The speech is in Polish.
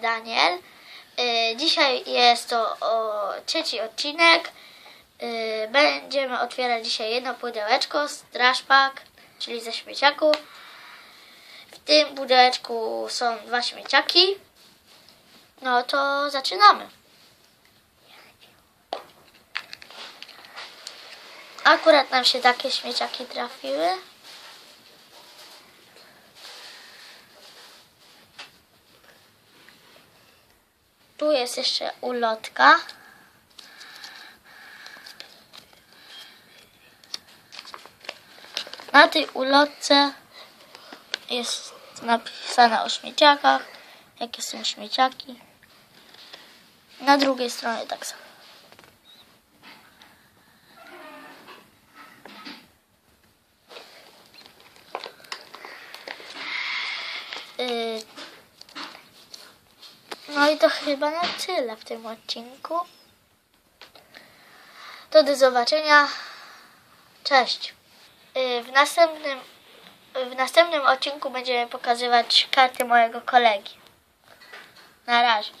Daniel. Y, Dzisiaj jest to o, trzeci odcinek. Y, Będziemy otwierać dzisiaj jedno pudełeczko z Trash Pack, czyli ze śmieciaków. W tym pudełeczku są dwa śmieciaki. No to zaczynamy. Akurat nam się takie śmieciaki trafiły. Tu jest jeszcze ulotka. Na tej ulotce jest napisane o śmieciakach, jakie są śmieciaki. Na drugiej stronie tak samo. No i to chyba na tyle w tym odcinku. To do zobaczenia. Cześć. Yy, W następnym, w następnym odcinku będziemy pokazywać karty mojego kolegi. Na razie.